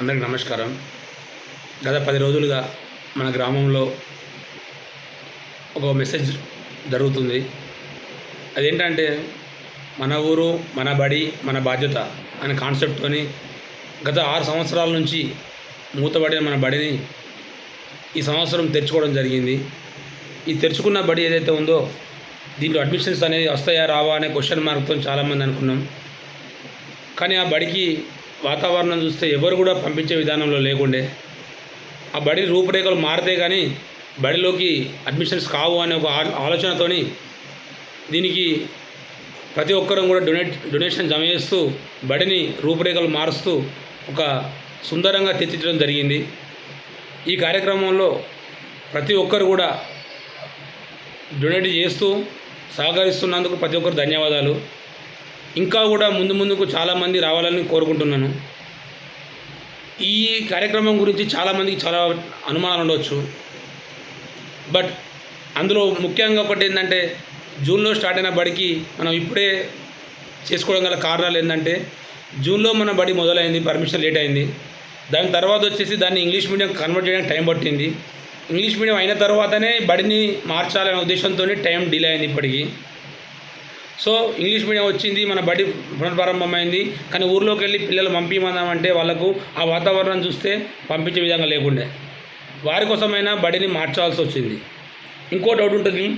అందరికి నమస్కారం. గత పది రోజులుగా మన గ్రామంలో ఒక మెసేజ్ జరుగుతుంది. అదేంటంటే మన ఊరు మన బడి మన బాధ్యత అనే కాన్సెప్ట్తోని గత ఆరు సంవత్సరాల నుంచి మూతబడిన మన బడిని ఈ సంవత్సరం తెరుచుకోవడం జరిగింది. ఈ తెరుచుకున్న బడి ఏదైతే ఉందో దీంట్లో అడ్మిషన్స్ అనేది వస్తాయా రావా అనే క్వశ్చన్ మార్క్తో చాలామంది అనుకున్నాం. కానీ ఆ బడికి వాతావరణం చూస్తే ఎవరు కూడా పంపించే విధానంలో లేకుండే. ఆ బడి రూపురేఖలు మారితే కానీ బడిలోకి అడ్మిషన్స్ కావు అనే ఒక ఆలోచనతోని దీనికి ప్రతి ఒక్కరం కూడా డొనేట్ డొనేషన్ జమ చేస్తూ బడిని రూపురేఖలు మారుస్తూ ఒక సుందరంగా తీర్చిదిద్దడం జరిగింది. ఈ కార్యక్రమంలో ప్రతి ఒక్కరు కూడా డొనేట్ చేస్తూ సహకరిస్తున్నందుకు ప్రతి ఒక్కరు ధన్యవాదాలు. ఇంకా కూడా ముందు ముందుకు చాలామంది రావాలని కోరుకుంటున్నాను. ఈ కార్యక్రమం గురించి చాలామందికి చాలా అనుమానాలు ఉండవచ్చు బట్ అందులో ముఖ్యంగా ఒకటి ఏంటంటే జూన్లో స్టార్ట్ అయిన బడికి మనం ఇప్పుడే చేసుకోవడం గల కారణాలు ఏంటంటే జూన్లో మన బడి మొదలైంది పర్మిషన్ లేట్ అయింది. దాని తర్వాత వచ్చేసి దాన్ని ఇంగ్లీష్ మీడియం కన్వర్ట్ చేయడానికి టైం పట్టింది. ఇంగ్లీష్ మీడియం అయిన తర్వాతనే బడిని మార్చాలనే ఉద్దేశంతో టైం డిలే అయింది ఇప్పటికీ. సో ఇంగ్లీష్ మీడియం వచ్చింది మన బడి పునఃప్రారంభమైంది కానీ ఊర్లోకి వెళ్ళి పిల్లలు పంపించమందామంటే వాళ్ళకు ఆ వాతావరణం చూస్తే పంపించే విధంగా లేకుండే. వారి కోసమైనా బడిని మార్చాల్సి వచ్చింది. ఇంకో డౌట్ ఉంటుంది.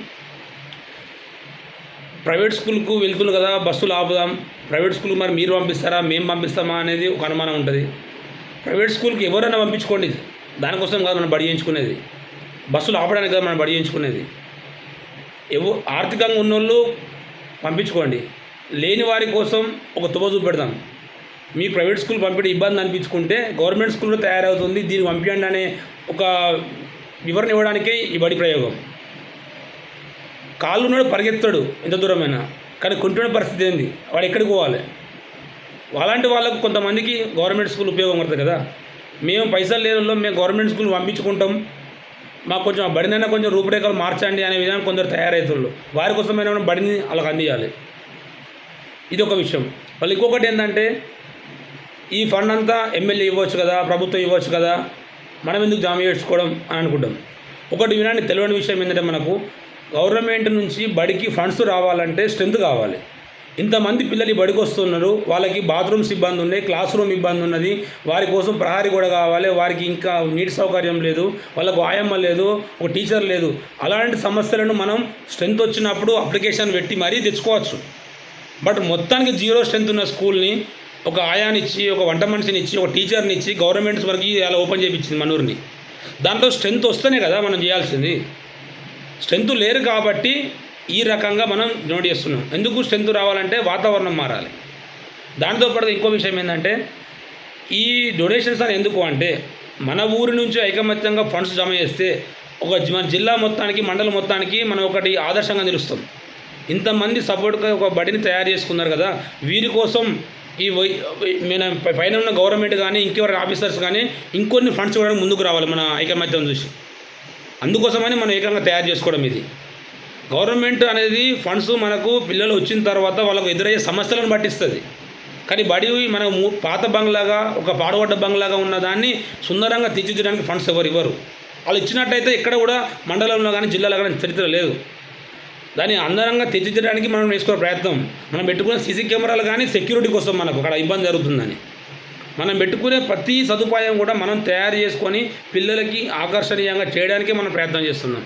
ప్రైవేట్ స్కూల్కు వెళ్తున్నారు కదా బస్సులు ఆపుదాం. ప్రైవేట్ స్కూల్ మరి మీరు పంపిస్తారా మేము పంపిస్తామా అనేది ఒక అనుమానం ఉంటుంది. ప్రైవేట్ స్కూల్కి ఎవరైనా పంపించుకోండి. దానికోసం కాదు మనం బడి చేయించుకునేది. బస్సులు ఆపడానికి కదా మనం బడి చేయించుకునేది. ఎవ ఆర్థికంగా ఉన్నోళ్ళు పంపించుకోండి. లేని వారి కోసం ఒక తువ చూపెడతాం. మీ ప్రైవేట్ స్కూల్ పంపిణీ ఇబ్బంది అనిపించుకుంటే గవర్నమెంట్ స్కూల్లో తయారవుతుంది. దీన్ని పంపించండి అనే ఒక వివరణ ఇవ్వడానికే ఈ బడి ప్రయోగం. కాళ్ళు ఉన్నాడు పరిగెత్తాడు ఎంత దూరమైనా. కానీ కొంటున్న పరిస్థితి ఏంది? వాడు ఎక్కడికి పోవాలి? అలాంటి వాళ్ళకు కొంతమందికి గవర్నమెంట్ స్కూల్ ఉపయోగం పడుతుంది కదా. మేము పైసలు లేని వాళ్ళం మేము గవర్నమెంట్ స్కూల్ పంపించుకుంటాం. మాకు కొంచెం ఆ బడినైనా కొంచెం రూపురేఖలు మార్చండి అనే విధానం కొందరు తయారవుతున్నారు వారి కోసమైనా మనం బడిని వాళ్ళకి అందియాలి. ఇది ఒక విషయం. వాళ్ళు ఇంకొకటి ఏంటంటే ఈ ఫండ్ అంతా ఎమ్మెల్యే ఇవ్వచ్చు కదా ప్రభుత్వం ఇవ్వచ్చు కదా మనం ఎందుకు జామ చేసుకోవడం అని అనుకుంటాం. ఒకటి వినండి తెలియని విషయం ఏంటంటే మనకు గవర్నమెంట్ నుంచి బడికి ఫండ్స్ రావాలంటే స్ట్రెంత్ కావాలి. ఇంతమంది పిల్లలు బడికొస్తున్నారు వాళ్ళకి బాత్రూమ్స్ ఇబ్బంది ఉన్నాయి క్లాస్ రూమ్ ఇబ్బంది ఉన్నది. వారి కోసం ప్రహారీ కూడా కావాలి వారికి ఇంకా నీటి సౌకర్యం లేదు వాళ్ళకు ఆయమ్మ లేదు ఒక టీచర్ లేదు. అలాంటి సమస్యలను మనం స్ట్రెంత్ వచ్చినప్పుడు అప్లికేషన్ పెట్టి మరీ తెచ్చుకోవచ్చు. బట్ మొత్తానికి జీరో స్ట్రెంత్ ఉన్న స్కూల్ని ఒక ఆయానిచ్చి ఒక వంట మనిషిని ఇచ్చి ఒక టీచర్ని ఇచ్చి గవర్నమెంట్స్ వరకు అలా ఓపెన్ చేయించింది మనూరిని. దాంట్లో స్ట్రెంత్ వస్తేనే కదా మనం చేయాల్సింది. స్ట్రెంత్ లేరు కాబట్టి ఈ రకంగా మనం నోట్ చేస్తున్నాం. ఎందుకు స్ట్రెంత్ రావాలంటే వాతావరణం మారాలి. దాంతోపాటు ఇంకో విషయం ఏంటంటే ఈ డొనేషన్స్ అని ఎందుకు అంటే మన ఊరి నుంచి ఐకమత్యంగా ఫండ్స్ జమ చేస్తే ఒక మన జిల్లా మొత్తానికి మండలం మొత్తానికి మనం ఒకటి ఆదర్శంగా నిలుస్తాం. ఇంతమంది సపోర్ట్గా ఒక బడిని తయారు చేసుకున్నారు కదా వీరి కోసం ఈ వై మన పై- పైన ఉన్న గవర్నమెంట్ కానీ ఇంకెవరి ఆఫీసర్స్ కానీ ఇంకొన్ని ఫండ్స్ ఇవ్వడానికి ముందుకు రావాలి మన ఐకమత్యం చూసి. అందుకోసమని మనం ఏకంగా తయారు చేసుకోవడం ఇది. గవర్నమెంట్ అనేది ఫండ్స్ మనకు పిల్లలు వచ్చిన తర్వాత వాళ్ళకు ఎదురయ్యే సమస్యలను పట్టిస్తుంది. కానీ బడి మన ము- పాత బంగ్లాగా ఒక పాడుపడ్డ బంగ్లాగా ఉన్న దాన్ని సుందరంగా తీర్చిదిద్దడానికి ఫండ్స్ ఎవరు ఇవ్వరు. వాళ్ళు ఇచ్చినట్టయితే ఇక్కడ కూడా మండలంలో కానీ జిల్లాలో కానీ చరిత్ర లేదు. దాన్ని అందరంగా తీర్చిదిద్దడానికి మనం వేసుకునే ప్రయత్నం. మనం పెట్టుకునే సీసీ కెమెరాలు కానీ సెక్యూరిటీ కోసం మనకు అక్కడ ఇబ్బంది జరుగుతుందని. మనం పెట్టుకునే ప్రతి సదుపాయం కూడా మనం తయారు చేసుకొని పిల్లలకి ఆకర్షణీయంగా చేయడానికే మనం ప్రయత్నం చేస్తున్నాం.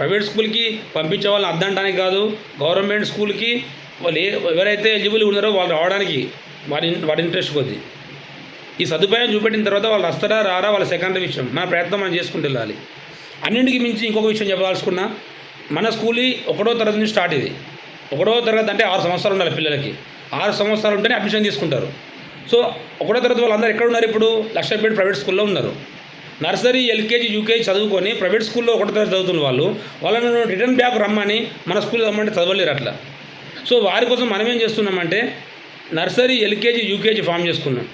ప్రైవేట్ స్కూల్కి పంపించే వాళ్ళని అద్దంటానికి కాదు. గవర్నమెంట్ స్కూల్కి వాళ్ళు ఎవరైతే ఎలిజిబుల్ ఉన్నారో వాళ్ళు రావడానికి వారి వారి ఇంట్రెస్ట్ కొద్ది. ఈ సదుపాయం చూపెట్టిన తర్వాత వాళ్ళు వస్తారా రారా వాళ్ళ సెకండరీ విషయం. మన ప్రయత్నం మనం చేసుకుంటూ వెళ్ళాలి. అన్నింటికి మించి ఇంకొక విషయం చెప్పదలుచుకున్నా మన స్కూల్ ఒకటో తరగతి నుంచి స్టార్ట్ ఇది. ఒకటో తరగతి అంటే ఆరు సంవత్సరాలు ఉండాలి పిల్లలకి. ఆరు సంవత్సరాలు ఉంటేనే అడ్మిషన్ తీసుకుంటారు. సో ఒకటో తరగతి వాళ్ళందరూ ఎక్కడ ఉన్నారు ఇప్పుడు? లక్షపేట ప్రైవేట్ స్కూల్లో ఉన్నారు. నర్సరీ ఎల్కేజీ యూకేజీ చదువుకొని ప్రైవేట్ స్కూల్లో ఒకటి తరగతి చదువుతున్న వాళ్ళు వాళ్ళను రిటర్న్ బ్యాక్ రమ్మని మన స్కూల్ రమ్మంటే చదవలేరు అట్లా. సో వారి కోసం మనం ఏం చేస్తున్నామంటే నర్సరీ ఎల్కేజీ యూకేజీ ఫామ్ చేసుకున్నాం.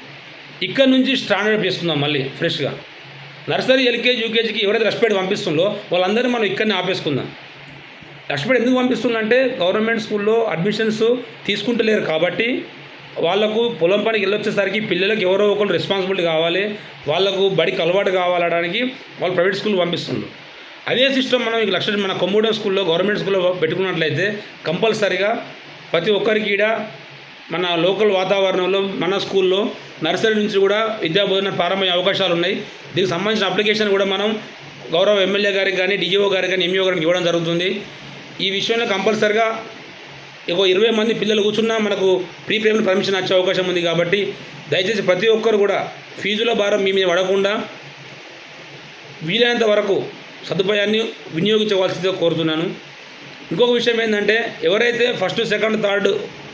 ఇక్కడ నుంచి స్టాండర్డ్ చేసుకుందాం మళ్ళీ ఫ్రెష్గా. నర్సరీ ఎల్కేజీ యూకేజీకి ఎవరైతే రెస్పెక్ట్ పంపిస్తుందో వాళ్ళందరినీ మనం ఇక్కడనే ఆపేసుకుందాం. రెస్పెక్ట్ ఎందుకు పంపిస్తుందంటే గవర్నమెంట్ స్కూల్లో అడ్మిషన్స్ తీసుకుంటలేరు కాబట్టి వాళ్ళకు పొలం పనికి వెళ్ళొచ్చేసరికి పిల్లలకు ఎవరో ఒకరు రెస్పాన్సిబిలిటీ కావాలి వాళ్ళకు బడికి అలవాటు కావాలడానికి వాళ్ళు ప్రైవేట్ స్కూల్ పంపిస్తున్నారు అదే సిస్టమ్ మనం ఈ లక్ష మన కొమ్మూడెం స్కూల్లో గవర్నమెంట్ స్కూల్లో పెట్టుకున్నట్లయితే కంపల్సరిగా ప్రతి ఒక్కరికి ఈడ మన లోకల్ వాతావరణంలో మన స్కూల్లో నర్సరీ నుంచి కూడా విద్యా బోధన ప్రారంభమయ్యే అవకాశాలు ఉన్నాయి. దీనికి సంబంధించిన అప్లికేషన్ కూడా మనం గౌరవ ఎమ్మెల్యే గారికి కానీ డిజిఓ గారికి కానీ ఎంఈఓ గారికి ఇవ్వడం జరుగుతుంది. ఈ విషయంలో కంపల్సరిగా ఒక ఇరవై మంది పిల్లలు కూర్చున్నా మనకు ప్రీ పేమెంట్ పర్మిషన్ వచ్చే అవకాశం ఉంది కాబట్టి దయచేసి ప్రతి ఒక్కరు కూడా ఫీజుల భారం మీ మీద పడకుండా వీలైనంత వరకు సదుపాయాన్ని వినియోగించవలసిందిగా కోరుతున్నాను. ఇంకొక విషయం ఏంటంటే ఎవరైతే ఫస్ట్ సెకండ్ థర్డ్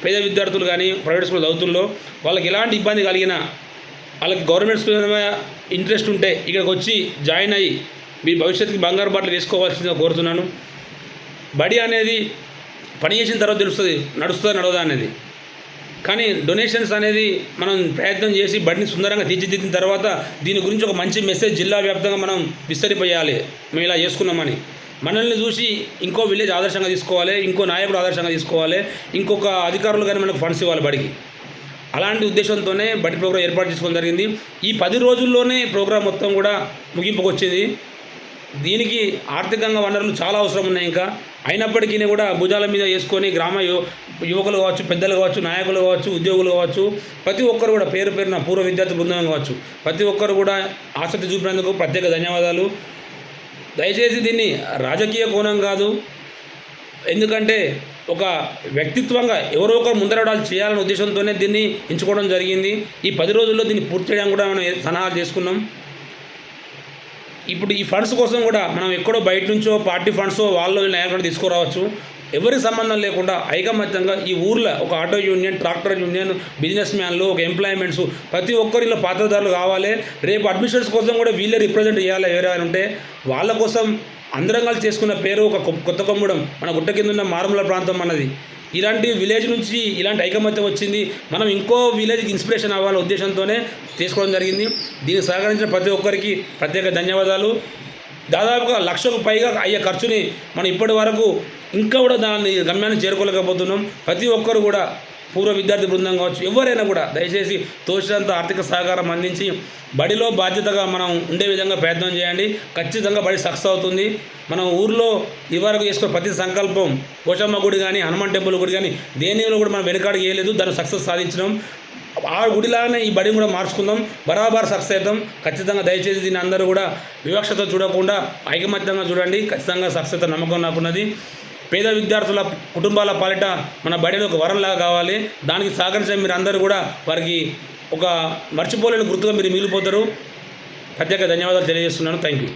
పేద విద్యార్థులు కానీ ప్రైవేట్ స్కూల్ చదువుతుందో వాళ్ళకి ఎలాంటి ఇబ్బంది కలిగినా వాళ్ళకి గవర్నమెంట్ స్కూల్ ఇంట్రెస్ట్ ఉంటే ఇక్కడికి వచ్చి జాయిన్ అయ్యి మీ భవిష్యత్తుకి బంగారు బాటలు వేసుకోవాల్సిందిగా కోరుతున్నాను. బడి అనేది పని చేసిన తర్వాత తెలుస్తుంది నడుస్తుందా నడవదా అనేది. కానీ డొనేషన్స్ అనేది మనం ప్రయత్నం చేసి బడిని సుందరంగా తీర్చిదిద్దిన తర్వాత దీని గురించి ఒక మంచి మెసేజ్ జిల్లా వ్యాప్తంగా మనం విస్తరిపోయాలి మేము ఇలా చేసుకున్నామని. మనల్ని చూసి ఇంకో విలేజ్ ఆదర్శంగా తీసుకోవాలి ఇంకో నాయకుడు ఆదర్శంగా తీసుకోవాలి ఇంకొక అధికారులు కానీ మనకు ఫండ్స్ ఇవ్వాలి బడికి. అలాంటి ఉద్దేశంతోనే బడి ప్రోగ్రాం ఏర్పాటు చేసుకోవడం జరిగింది. ఈ పది రోజుల్లోనే ప్రోగ్రాం మొత్తం కూడా ముగింపుకు వచ్చింది దీనికి ఆర్థికంగా వనరులు చాలా అవసరం ఉన్నాయి ఇంకా. అయినప్పటికీ కూడా భుజాల మీద వేసుకొని గ్రామ యువకులు కావచ్చు పెద్దలు కావచ్చు నాయకులు కావచ్చు ఉద్యోగులు కావచ్చు ప్రతి ఒక్కరు కూడా పేరు పేరున పూర్వ విద్యార్థి బృందం కావచ్చు ప్రతి ఒక్కరు కూడా ఆసక్తి చూపినందుకు ప్రత్యేక ధన్యవాదాలు. దయచేసి దీన్ని రాజకీయ కోణం కాదు ఎందుకంటే ఒక వ్యక్తిత్వంగా ఎవరో ఒకరు ముందరడాలు చేయాలనే ఉద్దేశంతోనే దీన్ని ఎంచుకోవడం జరిగింది. ఈ పది రోజుల్లో దీన్ని పూర్తి చేయడం కూడా మనం సలహాలు చేసుకున్నాం ఇప్పుడు ఈ ఫండ్స్ కోసం కూడా మనం ఎక్కడో బయట నుంచో పార్టీ ఫండ్స్ వాళ్ళు వీళ్ళు తీసుకురావచ్చు. ఎవరి సంబంధం లేకుండా ఐకమత్యంగా ఈ ఊర్లో ఒక auto union tractor union business మ్యాన్లు ఒక ఎంప్లాయ్మెంట్స్ ప్రతి ఒక్కరు ఇలా పాత్రదారులు కావాలి. రేపు అడ్మిషన్స్ కోసం కూడా వీళ్ళే రిప్రజెంట్ చేయాలి ఎవరైనా ఉంటే. వాళ్ళ కోసం అందరం కలిసి చేసుకున్న పేరు ఒక కొత్త కొమ్ముడం. మన గుట్ట కింద ఉన్న మారుమూల ప్రాంతం అన్నది. ఇలాంటి విలేజ్ నుంచి ఇలాంటి ఐకమత్యం వచ్చింది. మనం ఇంకో విలేజ్కి ఇన్స్పిరేషన్ అవ్వాలనే ఉద్దేశంతోనే తీసుకోవడం జరిగింది. దీనికి సహకరించిన ప్రతి ఒక్కరికి ప్రత్యేక ధన్యవాదాలు. దాదాపుగా లక్షకు పైగా అయ్యే ఖర్చుని మనం ఇప్పటి వరకు ఇంకా కూడా దాన్ని గమ్యాన్ని చేరుకోలేకపోతున్నాం. ప్రతి ఒక్కరు కూడా పూర్వ విద్యార్థి బృందం కావచ్చు ఎవరైనా కూడా దయచేసి తోచినంత ఆర్థిక సహకారం అందించి బడిలో బాధ్యతగా మనం ఉండే విధంగా ప్రయత్నం చేయండి. ఖచ్చితంగా బడి సక్సెస్ అవుతుంది. మనం ఊర్లో ఇవరకు చేసుకున్న ప్రతి సంకల్పం పోషమ్మ గుడి కానీ హనుమాన్ టెంపుల్ గుడి కానీ దేనిలో కూడా మనం వెనుకాడు చేయలేదు దాన్ని సక్సెస్ సాధించడం ఆ గుడిలానే ఈ బడిని కూడా మార్చుకుందాం. బరాబర్ సక్సెస్ అవుతాం. ఖచ్చితంగా దయచేసి దీన్ని అందరూ కూడా వివక్షత చూడకుండా ఐకమత్యంగా చూడండి. ఖచ్చితంగా సక్సెస్ అవుతాం నమ్మకం నాకున్నది. పేద విద్యార్థుల కుటుంబాల పాలిట మన బడిలో ఒక వరంలాగా కావాలి. దానికి సహకరించే మీరు అందరూ కూడా వారికి ఒక మర్చిపోలేని గుర్తుగా మీరు మిగిలిపోతారు. ప్రత్యేక ధన్యవాదాలు తెలియజేస్తున్నాను. Thank you